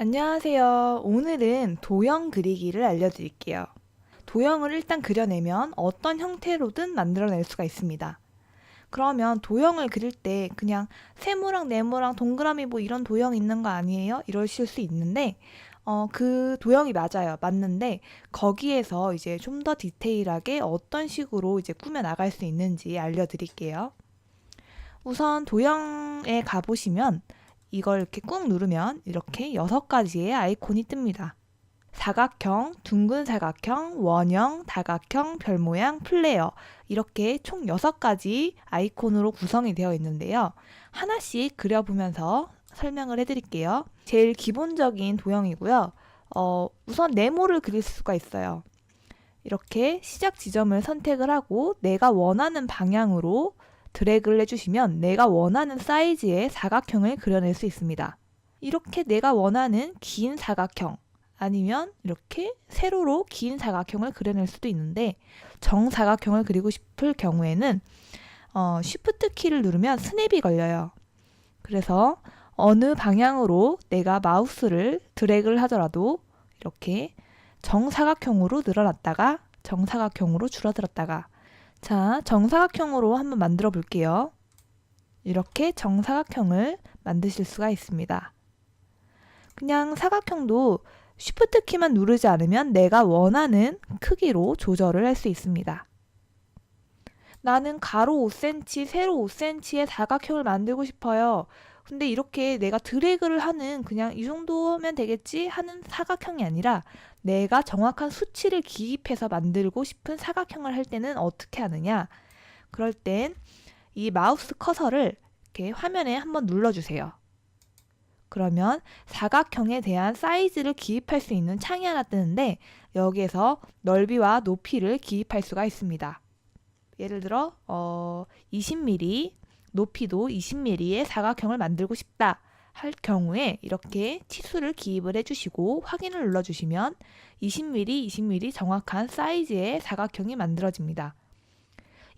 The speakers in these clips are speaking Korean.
안녕하세요. 오늘은 도형 그리기를 알려드릴게요. 도형을 일단 그려내면 어떤 형태로든 만들어낼 수가 있습니다. 그러면 도형을 그릴 때 그냥 세모랑 네모랑 동그라미 뭐 이런 도형 있는 거 아니에요? 이러실 수 있는데 어, 그 도형이 맞아요. 맞는데 거기에서 이제 좀 더 디테일하게 어떤 식으로 이제 꾸며 나갈 수 있는지 알려드릴게요. 우선 도형에 가보시면 이걸 이렇게 꾹 누르면 이렇게 여섯 가지의 아이콘이 뜹니다. 사각형, 둥근 사각형, 원형, 다각형, 별 모양, 플레어 이렇게 총 여섯 가지 아이콘으로 구성이 되어 있는데요. 하나씩 그려보면서 설명을 해드릴게요. 제일 기본적인 도형이고요. 어, 우선 네모를 그릴 수가 있어요. 이렇게 시작 지점을 선택을 하고 내가 원하는 방향으로 드래그를 해주시면 내가 원하는 사이즈의 사각형을 그려낼 수 있습니다. 이렇게 내가 원하는 긴 사각형 아니면 이렇게 세로로 긴 사각형을 그려낼 수도 있는데 정사각형을 그리고 싶을 경우에는 어, 쉬프트 키를 누르면 스냅이 걸려요. 그래서 어느 방향으로 내가 마우스를 드래그를 하더라도 이렇게 정사각형으로 늘어났다가 정사각형으로 줄어들었다가 자, 정사각형으로 한번 만들어 볼게요. 이렇게 정사각형을 만드실 수가 있습니다. 그냥 사각형도 쉬프트 키만 누르지 않으면 내가 원하는 크기로 조절을 할 수 있습니다. 나는 가로 5cm, 세로 5cm의 사각형을 만들고 싶어요. 근데 이렇게 내가 드래그를 하는 그냥 이 정도면 되겠지 하는 사각형이 아니라 내가 정확한 수치를 기입해서 만들고 싶은 사각형을 할 때는 어떻게 하느냐? 그럴 땐 이 마우스 커서를 이렇게 화면에 한번 눌러주세요. 그러면 사각형에 대한 사이즈를 기입할 수 있는 창이 하나 뜨는데 여기에서 넓이와 높이를 기입할 수가 있습니다. 예를 들어 어, 20mm, 높이도 20mm의 사각형을 만들고 싶다 할 경우에 이렇게 치수를 기입을 해주시고 확인을 눌러주시면 20mm, 20mm 정확한 사이즈의 사각형이 만들어집니다.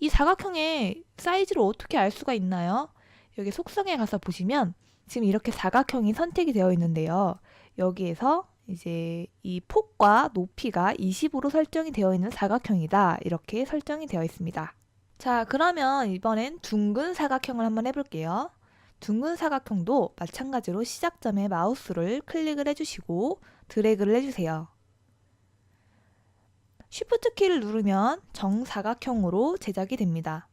이 사각형의 사이즈를 어떻게 알 수가 있나요? 여기 속성에 가서 보시면 지금 이렇게 사각형이 선택이 되어 있는데요. 여기에서 이제 이 폭과 높이가 20으로 설정이 되어 있는 사각형이다. 이렇게 설정이 되어 있습니다. 자, 그러면 이번엔 둥근 사각형을 한번 해볼게요. 둥근 사각형도 마찬가지로 시작점에 마우스를 클릭을 해주시고 드래그를 해주세요. 쉬프트 키를 누르면 정사각형으로 제작이 됩니다.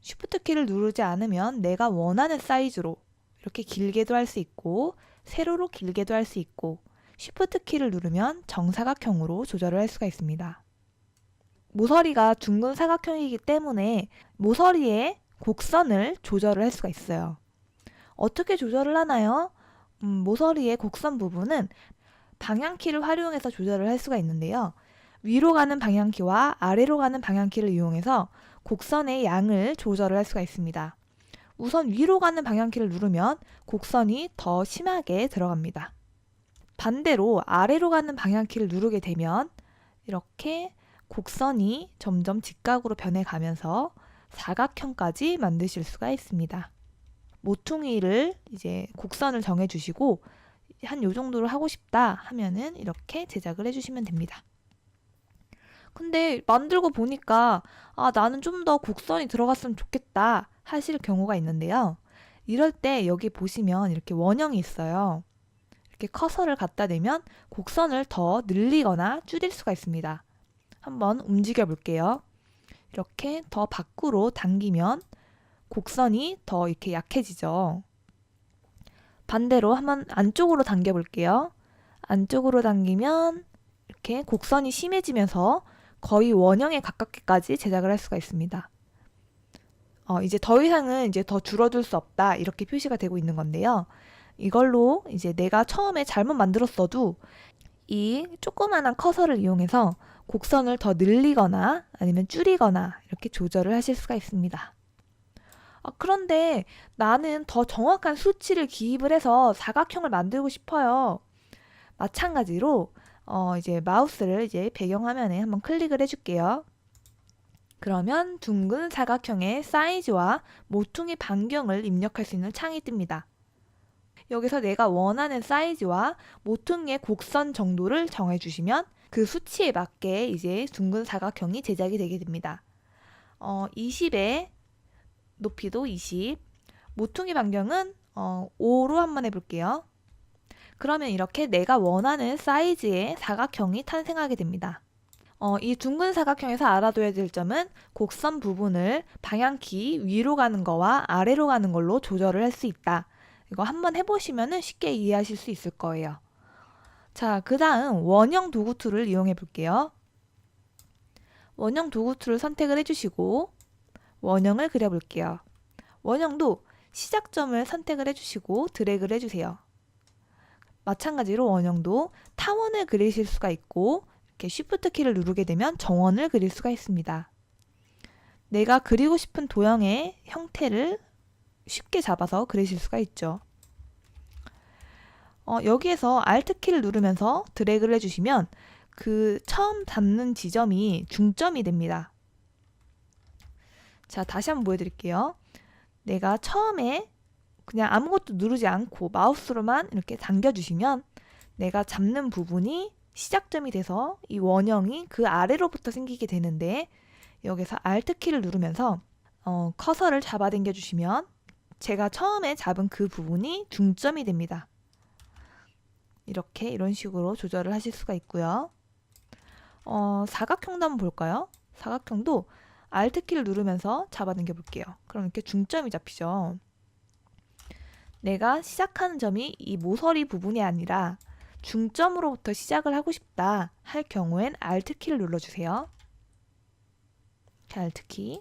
쉬프트 키를 누르지 않으면 내가 원하는 사이즈로 이렇게 길게도 할 수 있고 세로로 길게도 할 수 있고 쉬프트 키를 누르면 정사각형으로 조절을 할 수가 있습니다. 모서리가 둥근 사각형이기 때문에 모서리에 곡선을 조절을 할 수가 있어요. 어떻게 조절을 하나요? 음, 모서리의 곡선 부분은 방향키를 활용해서 조절을 할 수가 있는데요. 위로 가는 방향키와 아래로 가는 방향키를 이용해서 곡선의 양을 조절을 할 수가 있습니다. 우선 위로 가는 방향키를 누르면 곡선이 더 심하게 들어갑니다. 반대로 아래로 가는 방향키를 누르게 되면 이렇게 곡선이 점점 직각으로 변해가면서 사각형까지 만드실 수가 있습니다. 모퉁이를 이제 곡선을 정해주시고 한 요 정도로 하고 싶다 하면은 이렇게 제작을 해주시면 됩니다. 근데 만들고 보니까 아 나는 좀 더 곡선이 들어갔으면 좋겠다 하실 경우가 있는데요. 이럴 때 여기 보시면 이렇게 원형이 있어요. 이렇게 커서를 갖다 대면 곡선을 더 늘리거나 줄일 수가 있습니다. 한번 움직여 볼게요. 이렇게 더 밖으로 당기면 곡선이 더 이렇게 약해지죠. 반대로 한번 안쪽으로 당겨 볼게요. 안쪽으로 당기면 이렇게 곡선이 심해지면서 거의 원형에 가깝게까지 제작을 할 수가 있습니다. 어, 이제 더 이상은 이제 더 줄어들 수 없다 이렇게 표시가 되고 있는 건데요. 이걸로 이제 내가 처음에 잘못 만들었어도 이 조그만한 커서를 이용해서 곡선을 더 늘리거나 아니면 줄이거나 이렇게 조절을 하실 수가 있습니다. 아, 그런데 나는 더 정확한 수치를 기입을 해서 사각형을 만들고 싶어요. 마찬가지로 어, 이제 마우스를 이제 배경화면에 한번 클릭을 해줄게요. 그러면 둥근 사각형의 사이즈와 모퉁이 반경을 입력할 수 있는 창이 뜹니다. 여기서 내가 원하는 사이즈와 모퉁이의 곡선 정도를 정해주시면 그 수치에 맞게 이제 둥근 사각형이 제작이 되게 됩니다. 어, 20에 높이도 20, 모퉁이 반경은 어, 5로 한번 해볼게요. 그러면 이렇게 내가 원하는 사이즈의 사각형이 탄생하게 됩니다. 어, 이 둥근 사각형에서 알아둬야 될 점은 곡선 부분을 방향키 위로 가는 거와 아래로 가는 걸로 조절을 할 수 있다. 이거 한번 해보시면 쉽게 이해하실 수 있을 거예요. 자, 그 다음 원형 도구 툴을 이용해 볼게요. 원형 도구 툴을 선택을 해주시고 원형을 그려볼게요. 원형도 시작점을 선택을 해주시고 드래그를 해주세요. 마찬가지로 원형도 타원을 그리실 수가 있고 이렇게 Shift 키를 누르게 되면 정원을 그릴 수가 있습니다. 내가 그리고 싶은 도형의 형태를 쉽게 잡아서 그리실 수가 있죠. 어, 여기에서 Alt 키를 누르면서 드래그를 해주시면 그 처음 닿는 지점이 중점이 됩니다. 자, 다시 한번 보여드릴게요. 내가 처음에 그냥 아무것도 누르지 않고 마우스로만 이렇게 당겨주시면 내가 잡는 부분이 시작점이 돼서 이 원형이 그 아래로부터 생기게 되는데 여기서 Alt 키를 누르면서 어, 커서를 잡아당겨 주시면 제가 처음에 잡은 그 부분이 중점이 됩니다. 이렇게 이런 식으로 조절을 하실 수가 있고요. 어, 사각형도 한번 볼까요? 사각형도 Alt 키를 누르면서 잡아당겨 볼게요. 그럼 이렇게 중점이 잡히죠. 내가 시작하는 점이 이 모서리 부분이 아니라 중점으로부터 시작을 하고 싶다 할 경우엔 Alt 키를 눌러주세요. Alt 키.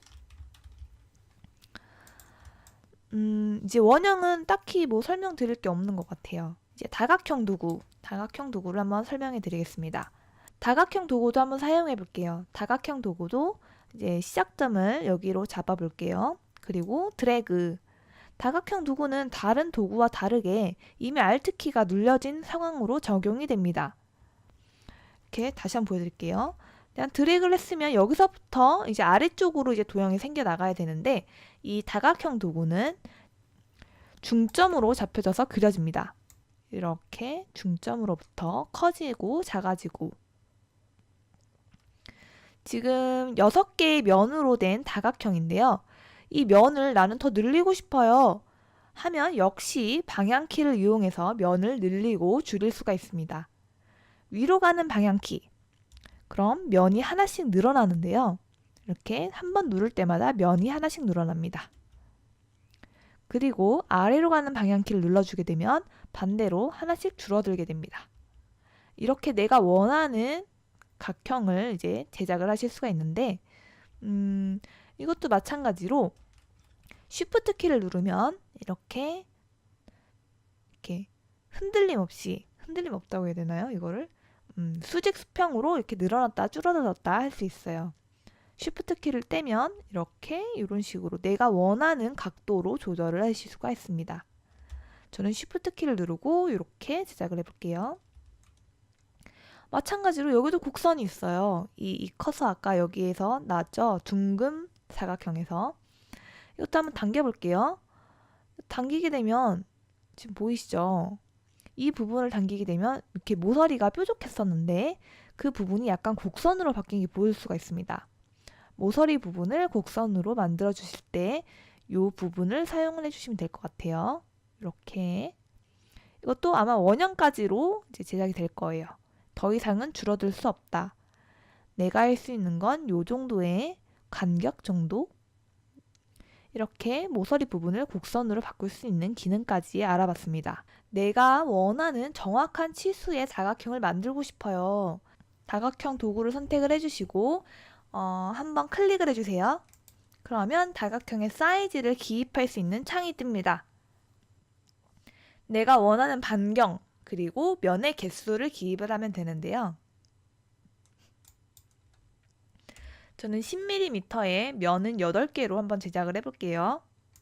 음, 이제 원형은 딱히 뭐 설명드릴 게 없는 것 같아요. 이제 다각형 도구, 다각형 도구를 한번 설명해 드리겠습니다. 다각형 도구도 한번 사용해 볼게요. 다각형 도구도 이제 시작점을 여기로 잡아 볼게요. 그리고 드래그. 다각형 도구는 다른 도구와 다르게 이미 Alt키가 눌려진 상황으로 적용이 됩니다. 이렇게 다시 한번 보여드릴게요. 그냥 드래그를 했으면 여기서부터 이제 아래쪽으로 이제 도형이 생겨 나가야 되는데 이 다각형 도구는 중점으로 잡혀져서 그려집니다. 이렇게 중점으로부터 커지고 작아지고 지금 6개의 면으로 된 다각형인데요. 이 면을 나는 더 늘리고 싶어요. 하면 역시 방향키를 이용해서 면을 늘리고 줄일 수가 있습니다. 위로 가는 방향키. 그럼 면이 하나씩 늘어나는데요. 이렇게 한 번 누를 때마다 면이 하나씩 늘어납니다. 그리고 아래로 가는 방향키를 눌러주게 되면 반대로 하나씩 줄어들게 됩니다. 이렇게 내가 원하는 각형을 이제 제작을 하실 수가 있는데, 음, 이것도 마찬가지로 Shift 키를 누르면 이렇게 이렇게 흔들림 없이 흔들림 없다고 해야 되나요? 이거를 음, 수직 수평으로 이렇게 늘어났다 줄어들었다 할 수 있어요. Shift 키를 떼면 이렇게 이런 식으로 내가 원하는 각도로 조절을 하실 수가 있습니다. 저는 Shift 키를 누르고 이렇게 제작을 해볼게요. 마찬가지로 여기도 곡선이 있어요. 이, 이 커서 아까 여기에서 나왔죠? 둥근 사각형에서 이것도 한번 당겨볼게요. 당기게 되면 지금 보이시죠? 이 부분을 당기게 되면 이렇게 모서리가 뾰족했었는데 그 부분이 약간 곡선으로 바뀐 게 보일 수가 있습니다. 모서리 부분을 곡선으로 만들어 주실 때 이 부분을 사용을 해주시면 될 것 같아요. 이렇게 이것도 아마 원형까지로 이제 제작이 될 거예요. 더 이상은 줄어들 수 없다. 내가 할 수 있는 건 이 정도의 간격 정도? 이렇게 모서리 부분을 곡선으로 바꿀 수 있는 기능까지 알아봤습니다. 내가 원하는 정확한 치수의 사각형을 만들고 싶어요. 다각형 도구를 선택을 해주시고 어, 한번 클릭을 해주세요. 그러면 다각형의 사이즈를 기입할 수 있는 창이 뜹니다. 내가 원하는 반경 그리고 면의 개수를 기입을 하면 되는데요. 저는 10mm의 면은 8개로 한번 제작을 해볼게요.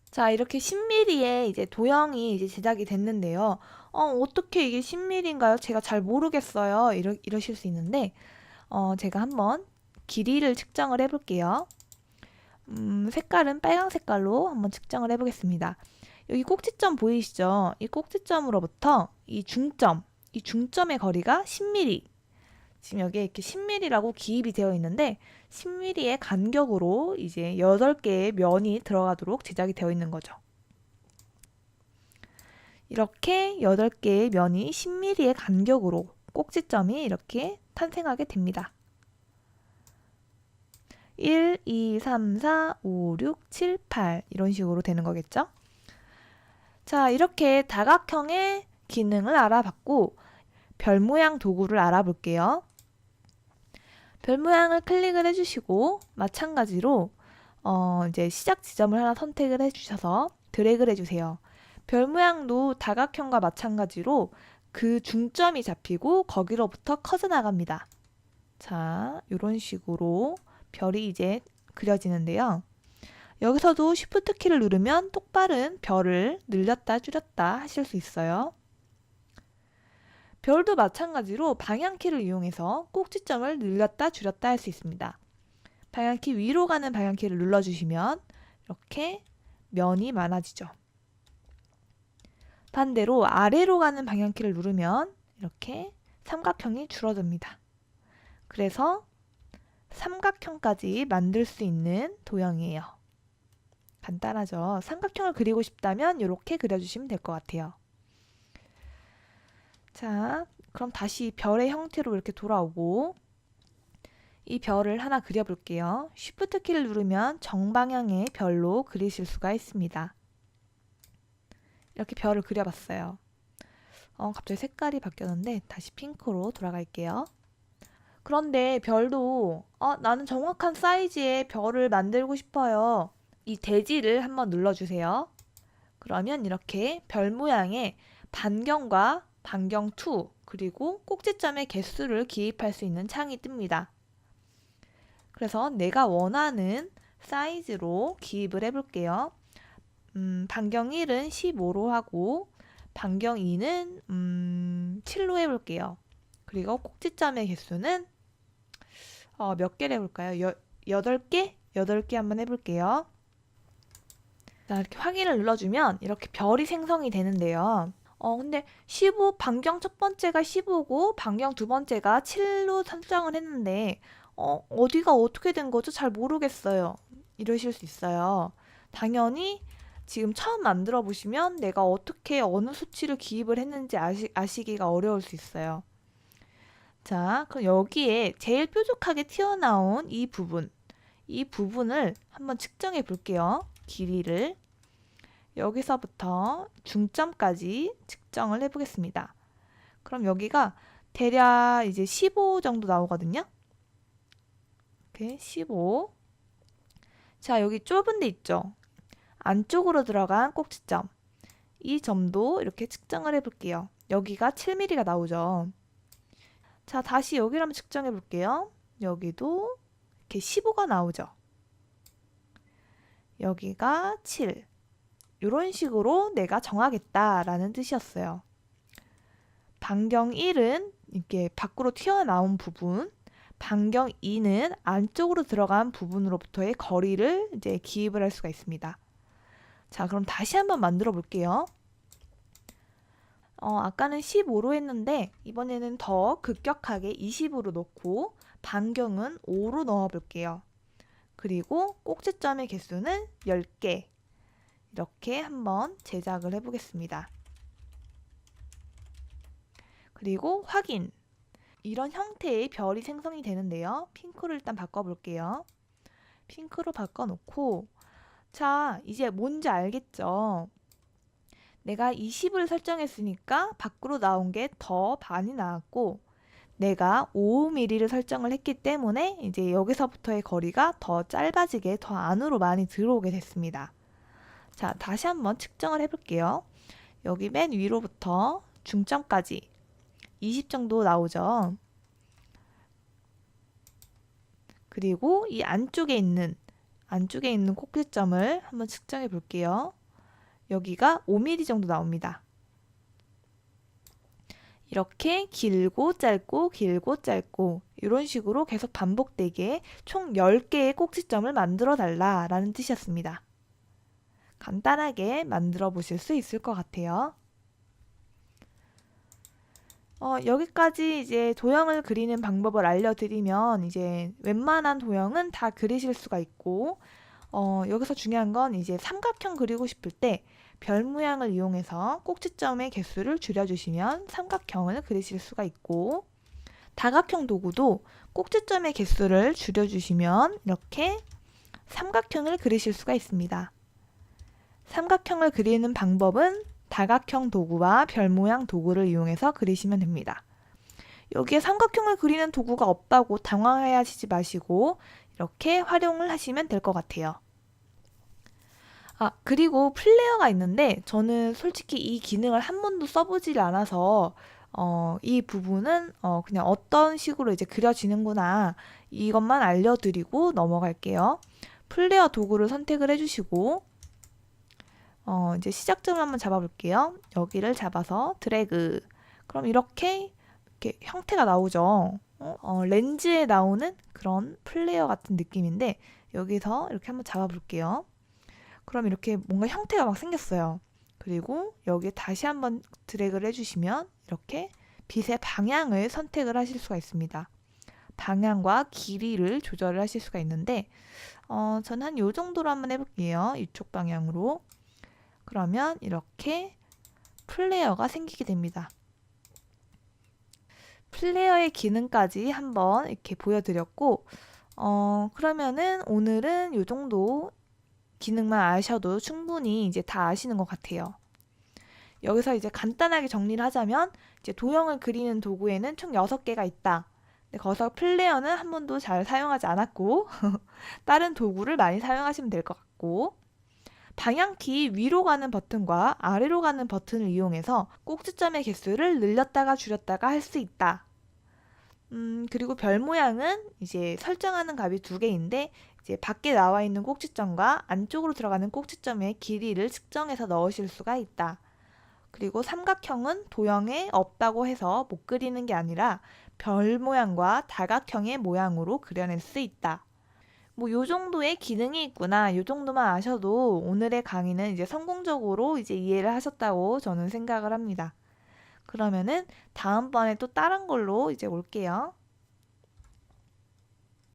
자, 이렇게 10mm의 이제 도형이 이제 제작이 됐는데요. 어, 어떻게 이게 10mm인가요? 제가 잘 모르겠어요. 이러, 이러실 수 있는데, 어, 제가 한번 길이를 측정을 해볼게요. 음, 색깔은 빨강 색깔로 한번 측정을 해보겠습니다. 여기 꼭지점 보이시죠? 이 꼭지점으로부터 이 중점, 이 중점의 거리가 10mm. 지금 여기에 이렇게 10mm라고 기입이 되어 있는데 10mm의 간격으로 이제 8개의 면이 들어가도록 제작이 되어 있는 거죠. 이렇게 8개의 면이 10mm의 간격으로 꼭지점이 이렇게 탄생하게 됩니다. 1, 2, 3, 4, 5, 6, 7, 8 이런 식으로 되는 거겠죠? 자, 이렇게 다각형의 기능을 알아봤고 별 모양 도구를 알아볼게요. 별 모양을 클릭을 해주시고 마찬가지로 어, 이제 시작 지점을 하나 선택을 해주셔서 드래그를 해주세요. 별 모양도 다각형과 마찬가지로 그 중점이 잡히고 거기로부터 커져 나갑니다. 자, 이런 식으로 별이 이제 그려지는데요. 여기서도 Shift 키를 누르면 똑바른 별을 늘렸다 줄였다 하실 수 있어요. 별도 마찬가지로 방향 키를 이용해서 꼭지점을 늘렸다 줄였다 할 수 있습니다. 방향 키 위로 가는 방향 키를 눌러주시면 이렇게 면이 많아지죠. 반대로 아래로 가는 방향키를 누르면 이렇게 삼각형이 줄어듭니다. 그래서 삼각형까지 만들 수 있는 도형이에요. 간단하죠? 삼각형을 그리고 싶다면 이렇게 그려주시면 될 것 같아요. 자, 그럼 다시 별의 형태로 이렇게 돌아오고 이 별을 하나 그려볼게요. Shift 키를 누르면 정방향의 별로 그리실 수가 있습니다. 이렇게 별을 그려봤어요. 어, 갑자기 색깔이 바뀌었는데 다시 핑크로 돌아갈게요. 그런데 별도 어, 나는 정확한 사이즈의 별을 만들고 싶어요. 이 대지를 한번 눌러주세요. 그러면 이렇게 별 모양의 반경과 반경 2 그리고 꼭지점의 개수를 기입할 수 있는 창이 뜹니다. 그래서 내가 원하는 사이즈로 기입을 해볼게요. 음, 반경 1은 15로 하고 반경 2는 음, 7로 해볼게요. 그리고 꼭지점의 개수는 어, 몇 개를 해볼까요? 여, 8개? 8개 한번 해볼게요. 자, 이렇게 확인을 눌러주면 이렇게 별이 생성이 되는데요. 어, 근데 15, 반경 첫 번째가 15고 반경 두 번째가 7로 설정을 했는데 어, 어디가 어떻게 된 거죠? 잘 모르겠어요. 이러실 수 있어요. 당연히 지금 처음 만들어 보시면 내가 어떻게 어느 수치를 기입을 했는지 아시, 아시기가 어려울 수 있어요. 자, 그럼 여기에 제일 뾰족하게 튀어나온 이 부분, 이 부분을 한번 측정해 볼게요. 길이를. 여기서부터 중점까지 측정을 해 보겠습니다. 그럼 여기가 대략 이제 15 정도 나오거든요. 이렇게 15. 자, 여기 좁은 데 있죠? 안쪽으로 들어간 꼭지점. 이 점도 이렇게 측정을 해 볼게요. 여기가 7mm가 나오죠. 자, 다시 여기를 한번 측정해 볼게요. 여기도 이렇게 15가 나오죠. 여기가 7. 이런 식으로 내가 정하겠다라는 뜻이었어요. 반경 1은 이렇게 밖으로 튀어나온 부분, 반경 2는 안쪽으로 들어간 부분으로부터의 거리를 이제 기입을 할 수가 있습니다. 자, 그럼 다시 한번 만들어 볼게요. 어, 아까는 15로 했는데 이번에는 더 급격하게 20으로 놓고 반경은 5로 넣어 볼게요. 그리고 꼭지점의 개수는 10개 이렇게 한번 제작을 해 보겠습니다. 그리고 확인 이런 형태의 별이 생성이 되는데요. 핑크로 일단 바꿔볼게요. 핑크로 바꿔놓고 자 이제 뭔지 알겠죠? 내가 20을 설정했으니까 밖으로 나온 게더 많이 나왔고 내가 5mm를 설정을 했기 때문에 이제 여기서부터의 거리가 더 짧아지게 더 안으로 많이 들어오게 됐습니다. 자, 다시 한번 측정을 해볼게요. 여기 맨 위로부터 중점까지 20 정도 나오죠. 그리고 이 안쪽에 있는 안쪽에 있는 꼭지점을 한번 측정해 볼게요. 여기가 5mm 정도 나옵니다. 이렇게 길고 짧고 길고 짧고 이런 식으로 계속 반복되게 총 10개의 꼭지점을 만들어 달라라는 뜻이었습니다. 간단하게 만들어 보실 수 있을 것 같아요. 어, 여기까지 이제 도형을 그리는 방법을 알려드리면 이제 웬만한 도형은 다 그리실 수가 있고 어, 여기서 중요한 건 이제 삼각형 그리고 싶을 때 별 모양을 이용해서 꼭지점의 개수를 줄여주시면 삼각형을 그리실 수가 있고 다각형 도구도 꼭지점의 개수를 줄여주시면 이렇게 삼각형을 그리실 수가 있습니다. 삼각형을 그리는 방법은 다각형 도구와 별 모양 도구를 이용해서 그리시면 됩니다. 여기에 삼각형을 그리는 도구가 없다고 당황하시지 마시고 이렇게 활용을 하시면 될 것 같아요. 아, 그리고 플레이어가 있는데 저는 솔직히 이 기능을 한 번도 써보질 않아서 어, 이 부분은 어, 그냥 어떤 식으로 이제 그려지는구나 이것만 알려드리고 넘어갈게요. 플레이어 도구를 선택을 해주시고 어, 이제 시작점을 한번 잡아볼게요. 여기를 잡아서 드래그. 그럼 이렇게 이렇게 형태가 나오죠. 어, 어, 렌즈에 나오는 그런 플레이어 같은 느낌인데 여기서 이렇게 한번 잡아볼게요. 그럼 이렇게 뭔가 형태가 막 생겼어요. 그리고 여기에 다시 한번 드래그를 해주시면 이렇게 빛의 방향을 선택을 하실 수가 있습니다. 방향과 길이를 조절을 하실 수가 있는데 어, 저는 한 요 정도로 한번 해볼게요. 이쪽 방향으로. 그러면 이렇게 플레이어가 생기게 됩니다. 플레이어의 기능까지 한번 이렇게 보여드렸고 어, 그러면은 오늘은 요 정도 기능만 아셔도 충분히 이제 다 아시는 것 같아요. 여기서 이제 간단하게 정리를 하자면 이제 도형을 그리는 도구에는 총 6개가 있다. 근데 거기서 플레이어는 한 번도 잘 사용하지 않았고 다른 도구를 많이 사용하시면 될 것 같고 방향키 위로 가는 버튼과 아래로 가는 버튼을 이용해서 꼭지점의 개수를 늘렸다가 줄였다가 할 수 있다. 음, 그리고 별 모양은 이제 설정하는 값이 두 개인데 이제 밖에 나와 있는 꼭지점과 안쪽으로 들어가는 꼭지점의 길이를 측정해서 넣으실 수가 있다. 그리고 삼각형은 도형에 없다고 해서 못 그리는 게 아니라 별 모양과 다각형의 모양으로 그려낼 수 있다. 뭐 요 정도의 기능이 있구나. 요 정도만 아셔도 오늘의 강의는 이제 성공적으로 이제 이해를 하셨다고 저는 생각을 합니다. 그러면은 다음번에 또 다른 걸로 이제 올게요.